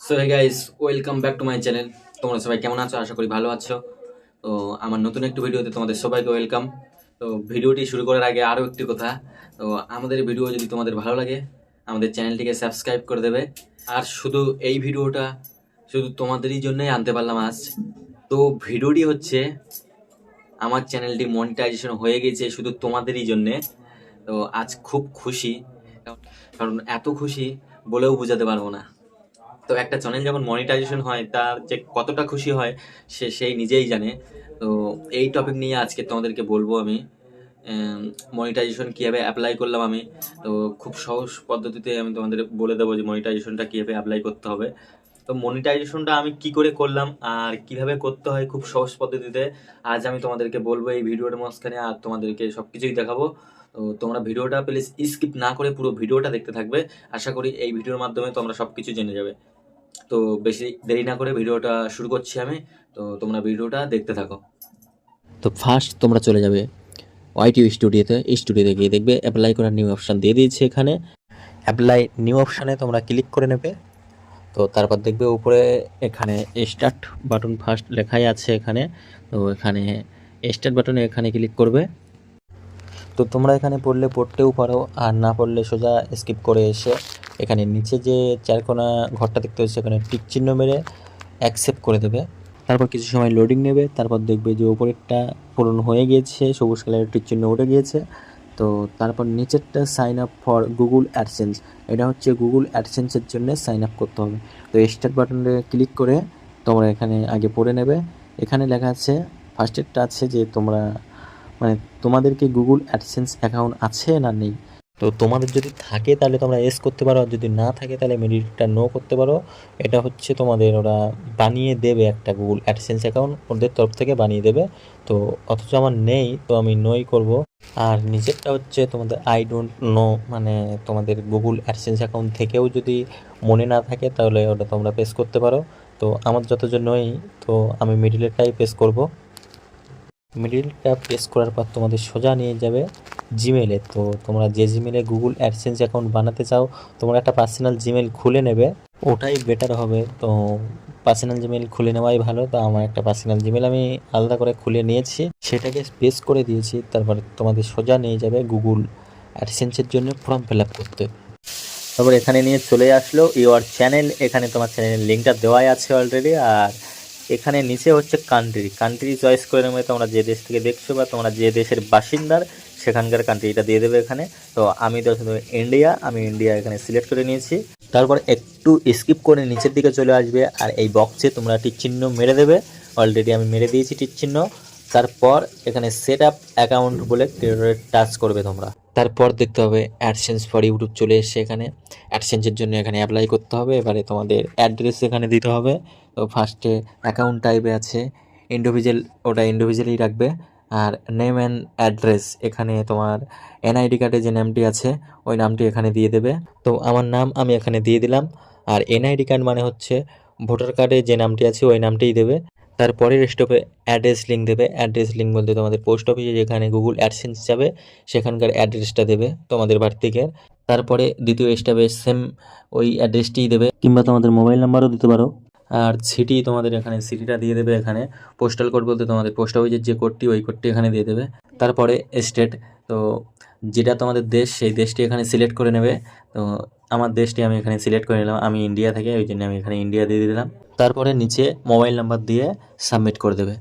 So hey guys welcome back to my channel তোমরা সবাই কেমন আছো? আশা করি ভালো আছো। তো, আমার নতুন একটি ভিডিওতে তোমাদের সবাইকে ওয়েলকাম তো, ভিডিওটি শুরু করার আগে আরও একটি কথা। তো, আমাদের ভিডিও যদি তোমাদের ভালো লাগে, আমাদের চ্যানেলটিকে সাবস্ক্রাইব করে দেবে। আর শুধু এই ভিডিওটা, শুধু তোমাদেরই জন্যই আনতে পারলাম আজ। তো, ভিডিওটি হচ্ছে, আমার চ্যানেলটি মনিটাইজেশন হয়ে গেছে শুধু তোমাদেরই জন্যে। তো, আজ খুব খুশি। কারণ এত খুশি বলেও বোঝাতে পারব না। তো একটা চ্যানেল যখন মনিটাইজেশন হয়, তার যে কতটা খুশি হয়, সে সেই নিজেই জানে। তো এই টপিক নিয়ে আজকে তোমাদেরকে বলব আমি। মনিটাইজেশন কীভাবে অ্যাপ্লাই করলাম আমি। তো খুব সহজ পদ্ধতিতে আমি তোমাদের বলে দেবো যে মনিটাইজেশনটা কীভাবে অ্যাপ্লাই করতে হবে। তো মনিটাইজেশনটা আমি কি করে করলাম আর কীভাবে করতে হয় খুব সহজ পদ্ধতিতে, আজ আমি তোমাদেরকে বলব এই ভিডিওর মাঝখানে আর তোমাদেরকে সব কিছুই দেখাবো। তো তোমরা ভিডিওটা প্লিজ স্কিপ না করে পুরো ভিডিওটা দেখতে থাকবে। আশা করি এই ভিডিওর মাধ্যমে তোমরা সব কিছু জেনে যাবে। তো বেশি দেরি না করে ভিডিওটা শুরু করছি আমি। তো তোমরা ভিডিওটা দেখতে থাকো। তো ফার্স্ট তোমরা চলে যাবে ওয়াইটি স্টুডিওতে স্টুডিওতে গিয়ে দেখবে অ্যাপ্লাই করার নিউ অপশান দিয়ে দিয়েছে এখানে। অ্যাপ্লাই নিউ অপশানে তোমরা ক্লিক করে নেবে। তো তারপর দেখবে উপরে এখানে স্টার্ট বাটন ফার্স্ট লেখাই আছে এখানে। তো এখানে স্টার্ট বাটনে এখানে ক্লিক করবে। তো তোমরা এখানে পড়লে পড়তেও পারো। আর না পড়লে সোজা স্কিপ করে এসে এখানে নিচে যে চারকোনা ঘরটা দেখতে হচ্ছে সেখানে টিক চিহ্ন মেরে অ্যাকসেপ্ট করে দেবে। তারপর কিছু সময় লোডিং নেবে, তারপর দেখবে যে ওপরেরটা পূরণ হয়ে গিয়েছে, সবুজ কালারের টিক চিহ্ন উঠে গিয়েছে। তো তারপর নিচেরটা sign up for Google AdSense এটা হচ্ছে গুগল অ্যাডসেন্সের জন্য সাইন আপ করতে হবে। তো স্টার্ট বাটনে ক্লিক করে তোমরা এখানে আগে পড়ে নেবে। এখানে লেখা আছে ফার্স্টেরটা আছে যে তোমরা মানে তোমাদেরকে গুগল অ্যাডসেন্স অ্যাকাউন্ট আছে না নেই? তো তোমাদের যদি থাকে তাহলে তোমরা এস করতে পারো, আর যদি না থাকে তাহলে মিডিলটা নো করতে পারো। এটা হচ্ছে তোমাদের ওরা বানিয়ে দেবে একটা গুগল অ্যাডসেন্স অ্যাকাউন্ট ওদের তরফ থেকে বানিয়ে দেবে। তো অথচ আমার নেই, তো আমি নোই করব। আর নিজেরটা হচ্ছে তোমাদের আই ডোন্ট নো মানে তোমাদের গুগল অ্যাডসেন্স অ্যাকাউন্ট থেকেও যদি মনে না থাকে তাহলে ওটা তোমরা পেস করতে পারো। তো আমার যতজন নই, তো আমি মিডিলেরটাই পেস করব। মিডিলটা পেস করার পর তোমাদের সোজা নিয়ে যাবে। জিমেলে তো তোমরা যে জিমেলে গুগল অ্যাডসেন্স অ্যাকাউন্ট বানাতে চাও, তোমরা একটা পার্সোনাল জিমেল খুলে নেবে। ওটাই বেটার হবে। তো পার্সোনাল জিমেল খুলে নেওয়াই ভালো। তো আমার একটা পার্সোনাল জিমেল আমি আলাদা করে খুলে নিয়েছি। সেটাকে প্রেস করে দিয়েছি। তারপরে তোমাদের সোজা নিয়ে যাবে গুগল অ্যাডসেন্সের জন্য ফর্ম ফিল আপ করতে। তারপর এখানে নিয়ে চলে আসলো ইউর চ্যানেল এখানে তোমার চ্যানেলের লিঙ্কটা দেওয়াই আছে অলরেডি আর এখানে নিচে হচ্ছে কান্ট্রি কান্ট্রি চয়েস করে নেবে। তোমরা যে দেশ থেকে দেখছ বা তোমরা যে দেশের বাসিন্দার সেখানকার কান্ট্রিটা দিয়ে দেবে এখানে। তো আমি তো ইন্ডিয়া আমি ইন্ডিয়া এখানে সিলেক্ট করে নিয়েছি। তারপর একটু স্কিপ করে নিচের দিকে চলে আসবে আর এই বক্সে তোমরা টিক চিহ্ন মেরে দেবে। অলরেডি আমি মেরে দিয়েছি টিক চিহ্ন। তারপর এখানে সেট আপ অ্যাকাউন্ট বলে টাচ করবে তোমরা। তারপর দেখতে হবে অ্যাডসেন্স ফর ইউটিউব চলে এসছে এখানে। অ্যাডসেন্সের জন্য এখানে অ্যাপ্লাই করতে হবে। এবারে তোমাদের অ্যাড্রেস এখানে দিতে হবে। তো ফার্স্টে অ্যাকাউন্ট টাইপে আছে। ইন্ডিভিজুয়াল ওটা ইন্ডিভিজুয়ালি রাখবে। আর নেম অ্যান্ড অ্যাড্রেস এখানে তোমার এনআইডি কার্ডে যে নামটি আছে, ওই নামটি এখানে দিয়ে দেবে। তো আমার নাম আমি এখানে দিয়ে দিলাম। আর এনআইডি কার্ড মানে হচ্ছে ভোটার কার্ডে যে নামটি আছে, ওই নামটিই দেবে। তারপরের স্টপে অ্যাড্রেস লিঙ্ক দেবে। অ্যাড্রেস লিঙ্ক বলতে তোমাদের পোস্ট অফিসে যেখানে গুগল অ্যাডসেন্স যাবে, সেখানকার অ্যাড্রেসটা দেবে তোমাদের বাড়ি থেকে। তারপরে দ্বিতীয় স্টেপে সেম ওই অ্যাড্রেসটিই দেবে। কিংবা তোমাদের মোবাইল নাম্বারও দিতে পারো। আর সিটি তোমাদের এখানে সিটিটা দিয়ে দেবে এখানে। পোস্টাল কোড বলতে তোমাদের পোস্ট অফিসের যে কোডটি ওই কোডটি এখানে দিয়ে দেবে। তারপরে স্টেট তো যেটা তোমাদের দেশ, সেই দেশটি এখানে সিলেক্ট করে নেবে। তো আমার দেশটি আমি এখানে সিলেক্ট করে নিলাম। আমি ইন্ডিয়া থেকে, ওই জন্য আমি এখানে ইন্ডিয়া দিয়ে দিলাম। তারপরে নিচে মোবাইল নাম্বার দিয়ে সাবমিট করে দেবে।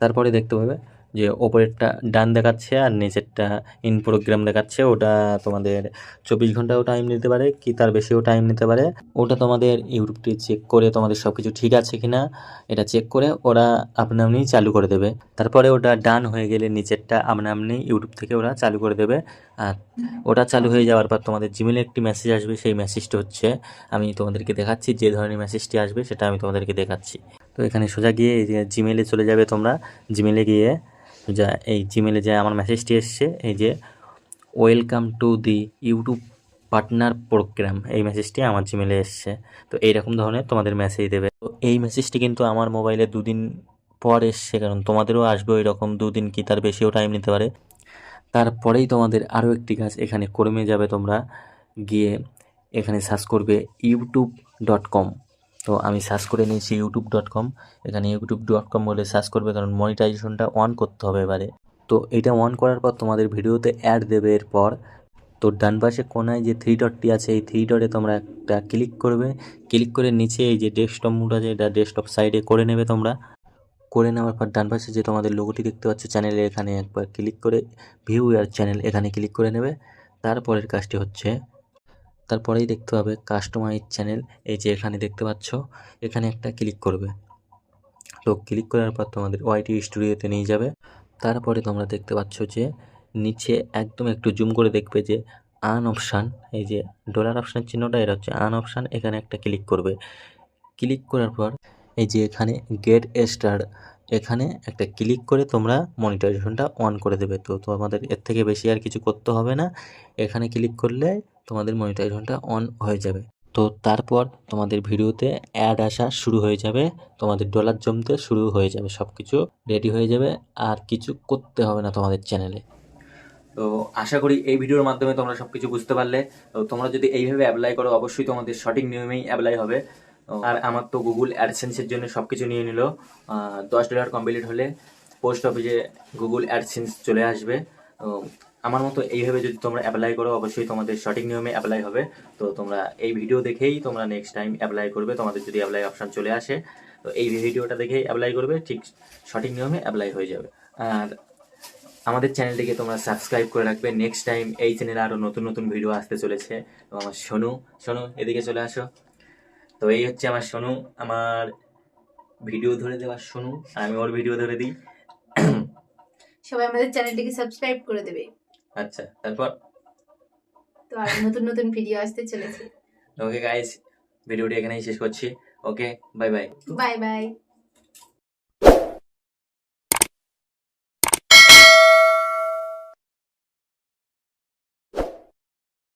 তারপরে দেখতে পাবে যে ওপরেরটা ডান দেখাচ্ছে আর নিচেরটা ইন প্রোগ্রাম দেখাচ্ছে, ওটা তোমাদের চব্বিশ ঘন্টাও টাইম নিতে পারে কি তার বেশিও টাইম নিতে পারে। ওটা তোমাদের ইউটিউবটি চেক করে তোমাদের সব কিছু ঠিক আছে কি না এটা চেক করে ওরা আপনা আপনি চালু করে দেবে। তারপরে ওটা ডান হয়ে গেলে নিচেরটা আপনা আপনি ইউটিউব থেকে ওরা চালু করে দেবে। আর ওটা চালু হয়ে যাওয়ার পর তোমাদের জিমেলে একটি মেসেজ আসবে, সেই মেসেজটা হচ্ছে, আমি তোমাদেরকে দেখাচ্ছি, যে ধরনের মেসেজটি আসবে সেটা আমি তোমাদেরকে দেখাচ্ছি। তো এখানে সোজা গিয়ে জিমেলে চলে যাবে তোমরা। জিমেলে গিয়ে যা এই জিমেলে যে আমার মেসেজটি এসছে, এই যে welcome to the YouTube partner program এই মেসেজটি আমার জিমেলে এসছে। তো এইরকম ধরনের তোমাদের মেসেজ দেবে। তো এই মেসেজটি কিন্তু আমার মোবাইলে দুদিন পর এসছে, কারণ তোমাদেরও আসবে ওই রকম দুদিন কি তার বেশিও টাইম নিতে পারে। তারপরেই তোমাদের আরও একটি কাজ এখানে কর্মে যাবে তোমরা। গিয়ে এখানে সার্চ করবে ইউটিউব ডট কম তো আমি সার্চ করে নিয়েছি ইউটিউব ডট কম এখানে ইউটিউব ডট কম বলে সার্চ করবে, কারণ মনিটাইজেশনটা অন করতে হবে এবারে। তো এটা অন করার পর তোমাদের ভিডিওতে অ্যাড দেবে এরপর। তো ডান পাশে কোনায় যে থ্রি ডটটি আছে, এই থ্রি ডটে তোমরা একটা ক্লিক করবে। ক্লিক করে নিচে এই যে ডেস্কটপ মুড আছে, এটা ডেস্কটপ সাইডে করে নেবে তোমরা। করে নেওয়ার পর ডান পাশে যে তোমাদের লোগোটি দেখতে পাচ্ছ চ্যানেলে এখানে একবার ক্লিক করে ভিউ ইয়ার চ্যানেল এখানে ক্লিক করে নেবে। তারপরের কাজটি হচ্ছে তারপরেই দেখতে পাবে কাস্টমাইজ চ্যানেল এই যে এখানে দেখতে পাচ্ছ, এখানে একটা ক্লিক করবে। তো ক্লিক করার পর তোমাদের ওয়াইটি স্টুডিওতে নিয়ে যাবে। তারপরে তোমরা দেখতে পাচ্ছ যে, নিচে একদম একটু জুম করে দেখবে যে আন অপশান এই যে ডলার অপশানের চিহ্নটা, এটা হচ্ছে আন অপশান এখানে একটা ক্লিক করবে। ক্লিক করার পর, এই যে এখানে গেট স্টার এখানে একটা ক্লিক করে তোমরা মনিটাইজেশনটা অন করে দেবে। তো তোমাদের এর থেকে বেশি আর কিছু করতে হবে না। এখানে ক্লিক করলে তোমাদের মনিটাইজেশনটা অন হয়ে যাবে। তো তারপর তোমাদের ভিডিওতে অ্যাড আসা শুরু হয়ে যাবে। তোমাদের ডলার জমতে শুরু হয়ে যাবে। সব কিছু রেডি হয়ে যাবে। আর কিছু করতে হবে না তোমাদের চ্যানেলে। তো আশা করি এই ভিডিওর মাধ্যমে তোমরা সব কিছু বুঝতে পারলে। তো তোমরা যদি এইভাবে অ্যাপ্লাই করো, অবশ্যই তোমাদের সঠিক নিয়মেই অ্যাপ্লাই হবে। আর আমার তো গুগল অ্যাডসেন্সের জন্য সব কিছু নিয়ে নিল। দশ ডলার কমপ্লিট হলে পোস্ট অফিসে গুগল অ্যাডসেন্স চলে আসবে। আমার মতো এইভাবে যদি তোমরা অ্যাপ্লাই করো অবশ্যই তোমাদের সঠিক নিয়মে অ্যাপ্লাই হবে। তো তোমরা এই ভিডিও দেখেই তোমরা নেক্সট টাইম অ্যাপ্লাই করবে। তোমাদের যদি অ্যাপ্লাই অপশন চলে আসে তো এই ভিডিওটা দেখেই অ্যাপ্লাই করবে। ঠিক সঠিক নিয়মে অ্যাপ্লাই হয়ে যাবে। আর আমাদের চ্যানেলটিকে তোমরা সাবস্ক্রাইব করে রাখবে। নেক্সট টাইম এই চ্যানেলে আরও নতুন নতুন ভিডিও আসতে চলেছে। তো আমার সোনু সোনু এদিকে চলে আসো। তো এই হচ্ছে আমার সোনু আমার ভিডিও ধরে দেওয়ার সোনু আর আমি ওর ভিডিও ধরে দিই। সবাই আমাদের চ্যানেলটিকে সাবস্ক্রাইব করে দেবে। আচ্ছা তারপর? তো আর নতুন নতুন ভিডিও আসতে চলেছে। ওকে গাইস ভিডিওটি এখানেই শেষ করছি। Okay bye bye bye bye